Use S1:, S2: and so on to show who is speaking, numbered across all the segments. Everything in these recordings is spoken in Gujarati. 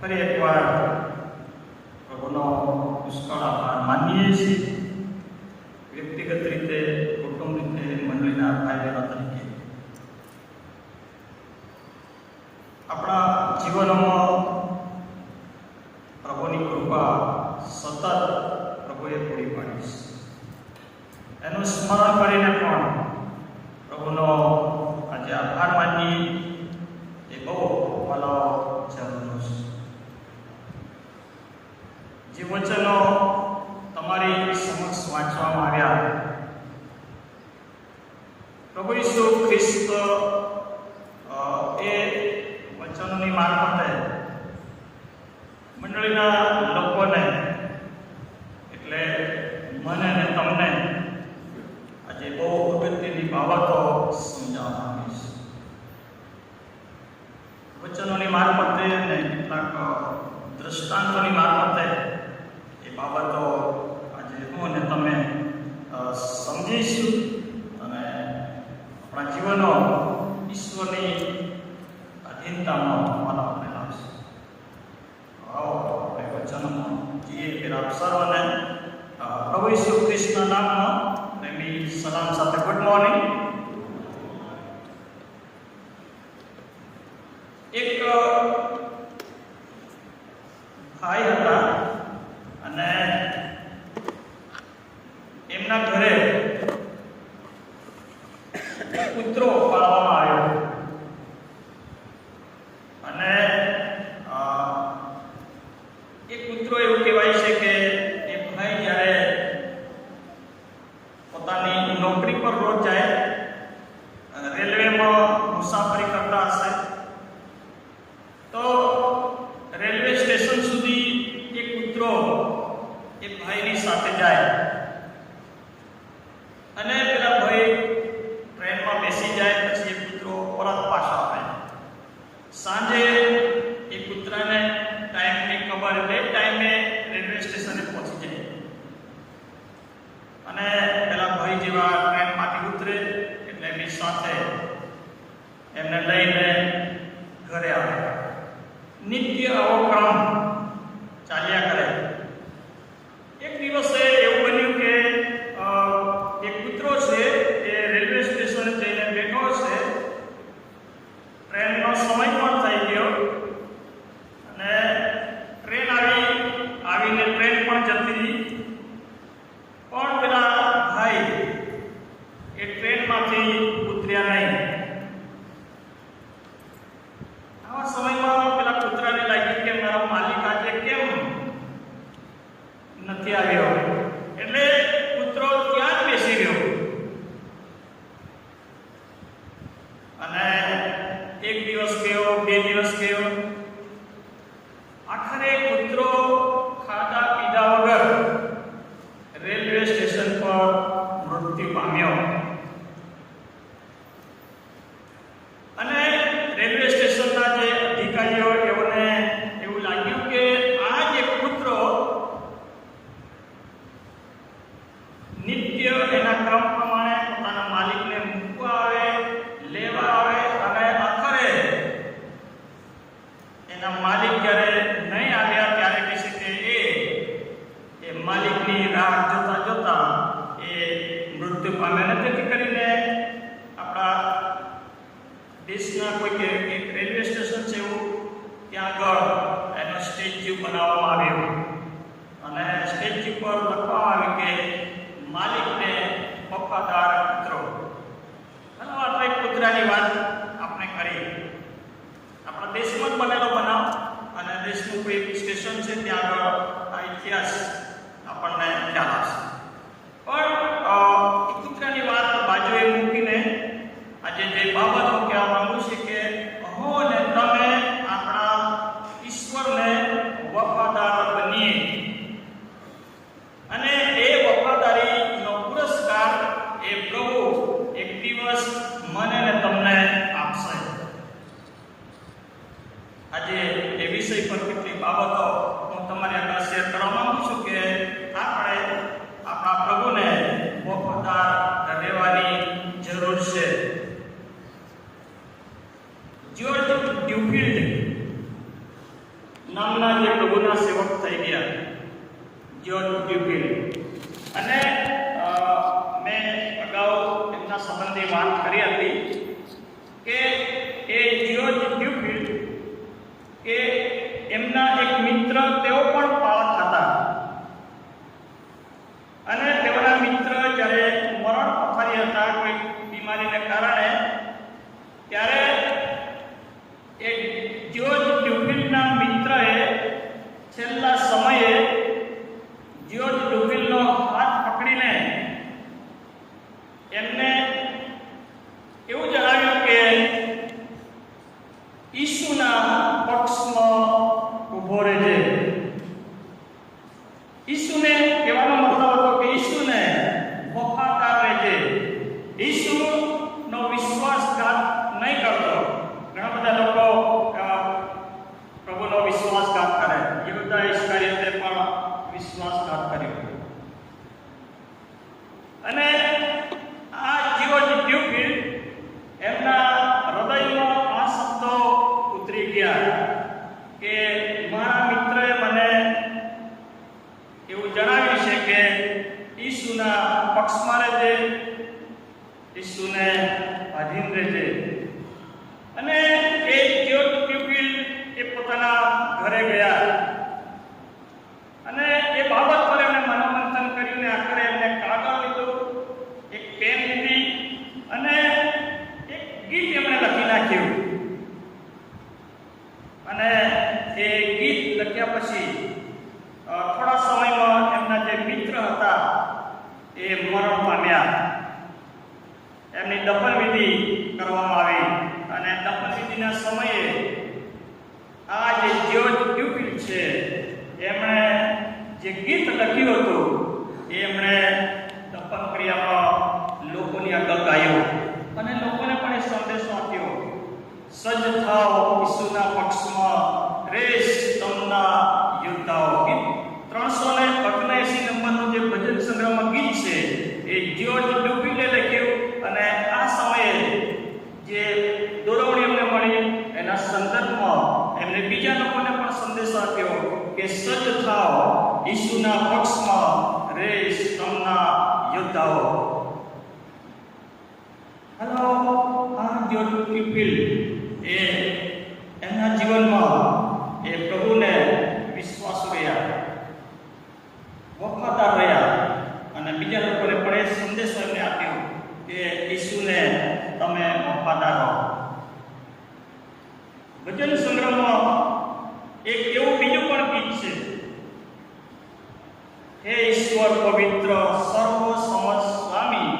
S1: ફરી એકવાર પ્રભુનો પુષ્કળ આભાર માનીએ છીએ વ્યક્તિગત રીતે કુટુંબ રીતે મંડળીના ભાઈ buena એકના ઘરે. પુત્રો સાથે એમને લઈને ઘરે આવે નિત્ય આવો ક્રમ બે દિવસ થયો લખવામાં આવ્યું. અને સ્ટેજ ઉપર લખવામાં આવ્યું કે, માલિકને વફાદાર મિત્રો અને એક કુતરાની વાત આપણે કરી. આપણા દેશમાં બનેલો બનાવ અને દેશનું કોઈ સ્ટેશન છે ત્યાં આગળ આ ઇતિહાસ આપણને ખ્યાલ આવશે પણ કુતરાની વાત બાજુએ મૂકીને આજે જે બાબત હું કહેવા માંગુ ઈશ્વર પવિત્ર સર્વ સમજ સ્વામી.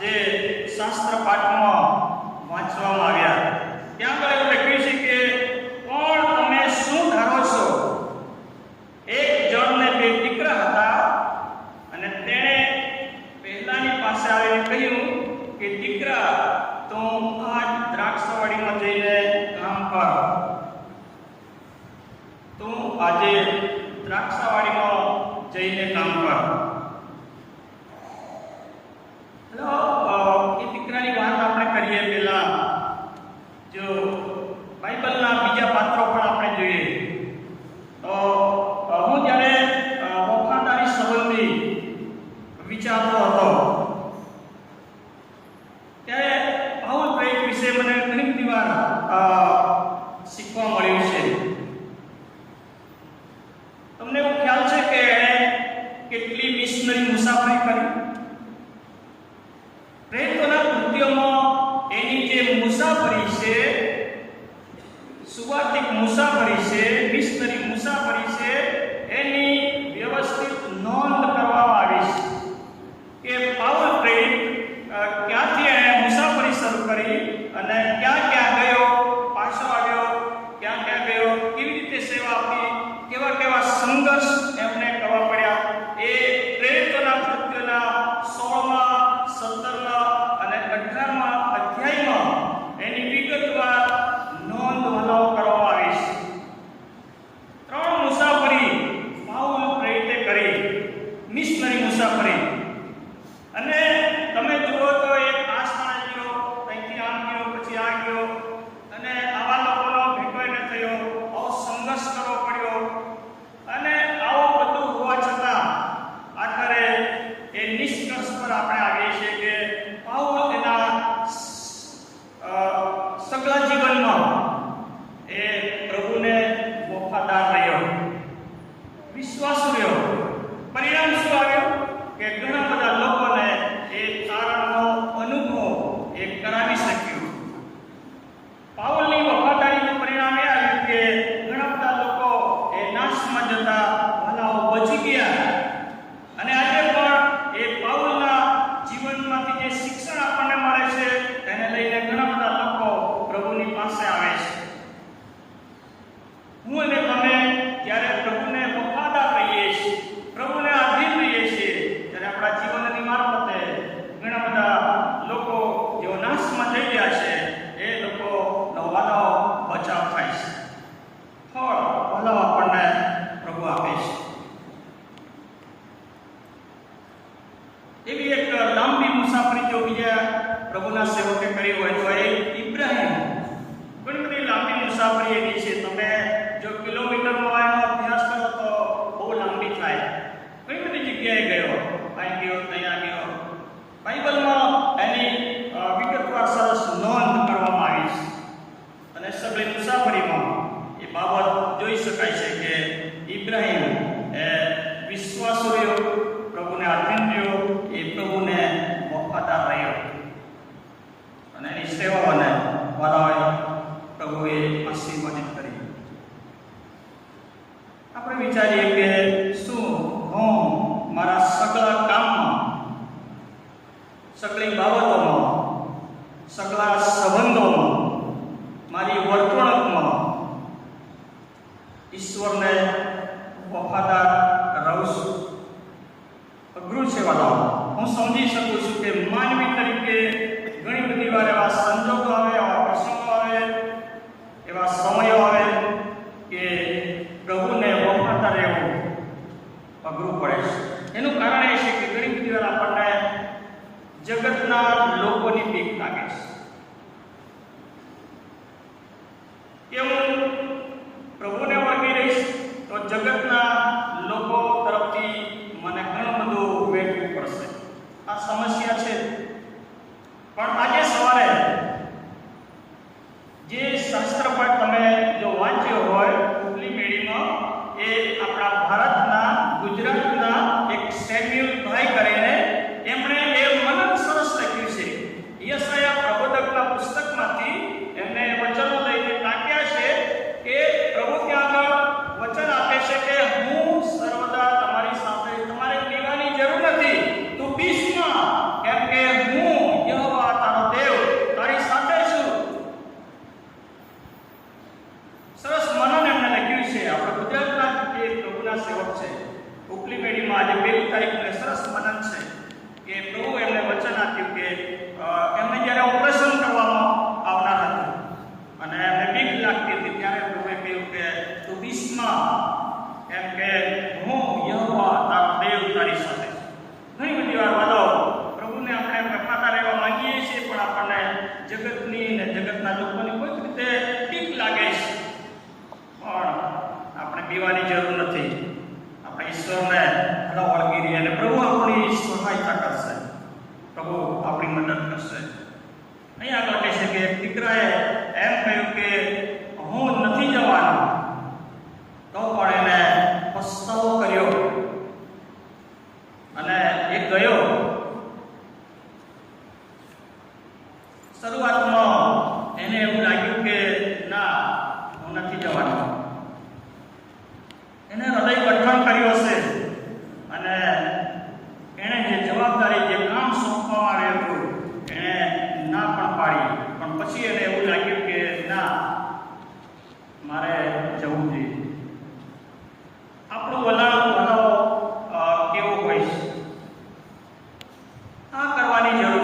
S1: જે શાસ્ત્ર પાઠમાં વાંચવામાં આવ્યા. ત્યાં આગળ વિશે મને ઘણી બધી વાર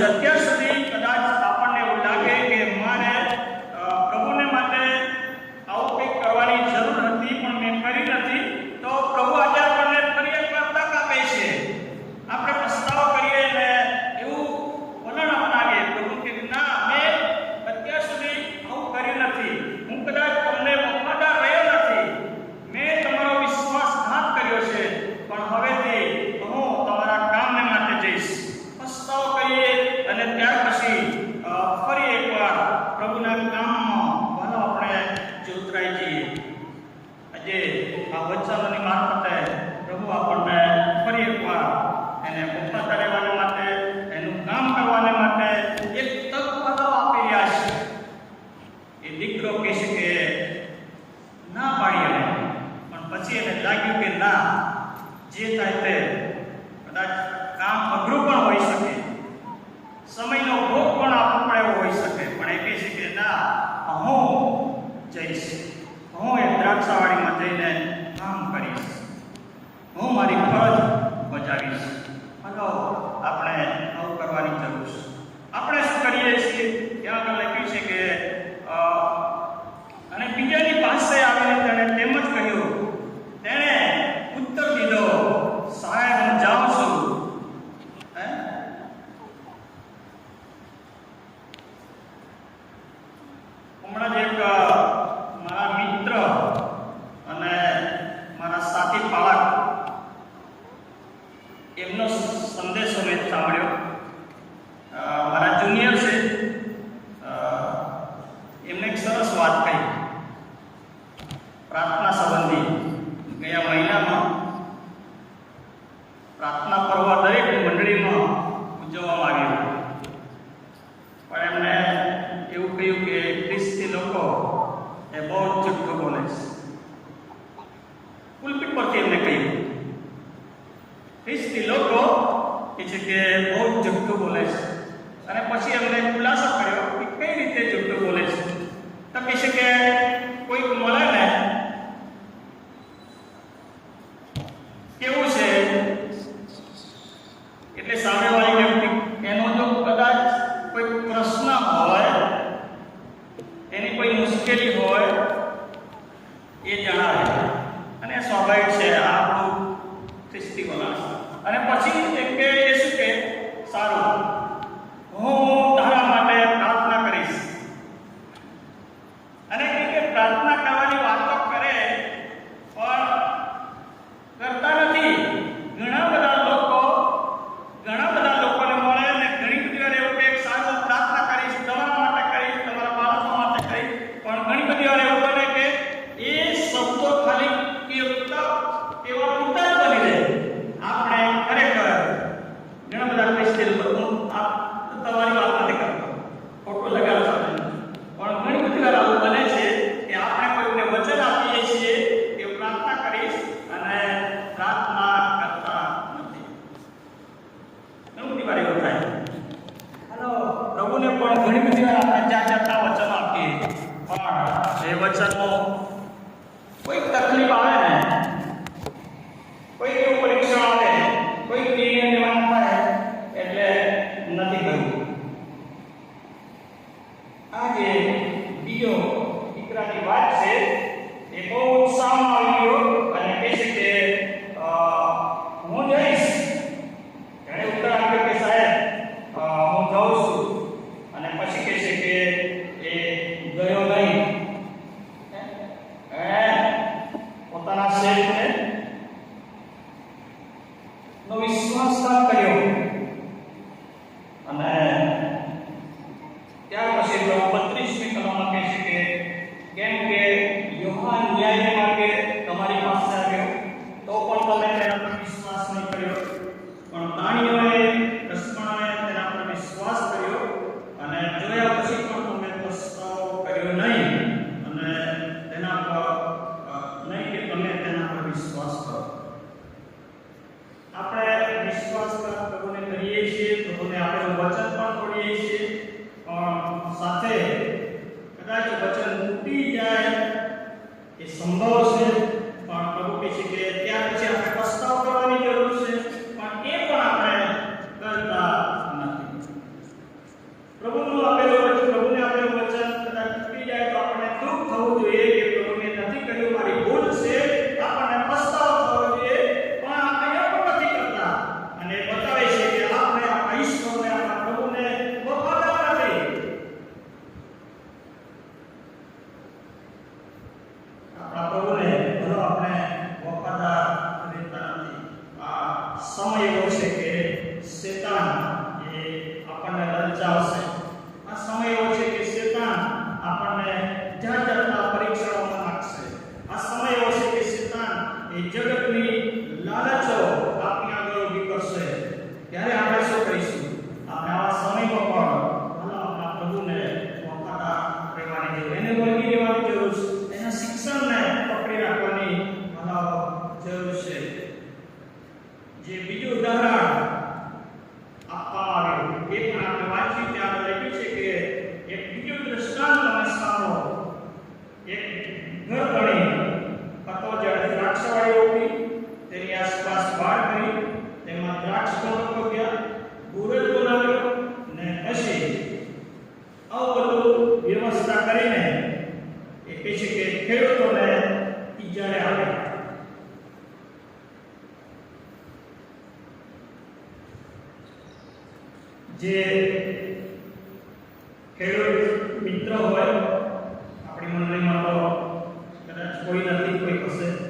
S1: Jacques संभव ನಿಜದ જે ખેડૂત મિત્ર હોય આપણી મંડળીમાં તો કદાચ કોઈ નથી કોઈ હશે.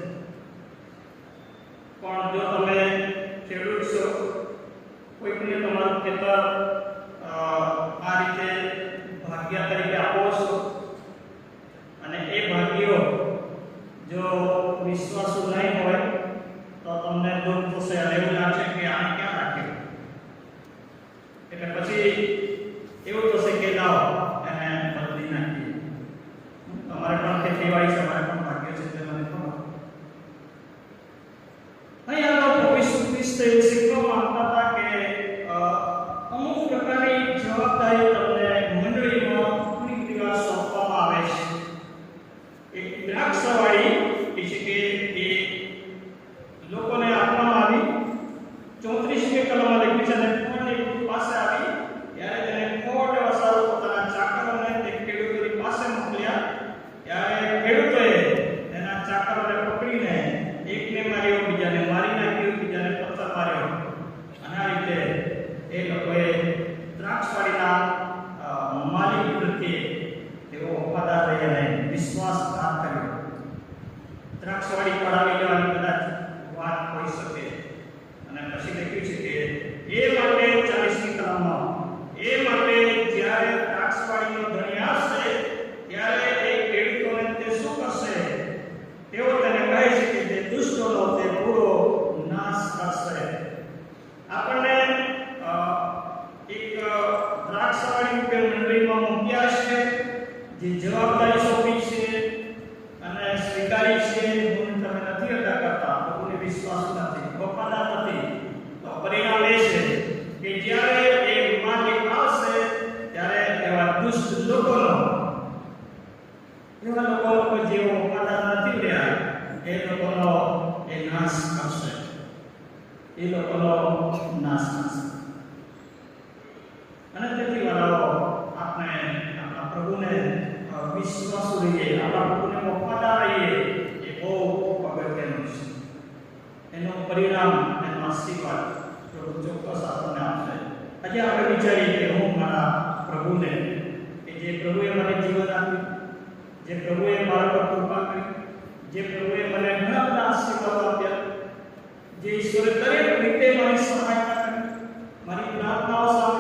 S1: આજે આપણે વિચારીએ કે હું મારા પ્રભુને કે જે પ્રભુએ મને જીવન આપ્યું, જે પ્રભુએ મારા પર કૃપા કરી, જે પ્રભુએ મને ઘણા બધા આશીર્વાદ આપ્યા, જે ઈશ્વરે દરેક રીતે મારી સહાય કરી, મારી પ્રાર્થનાઓ સાંભળી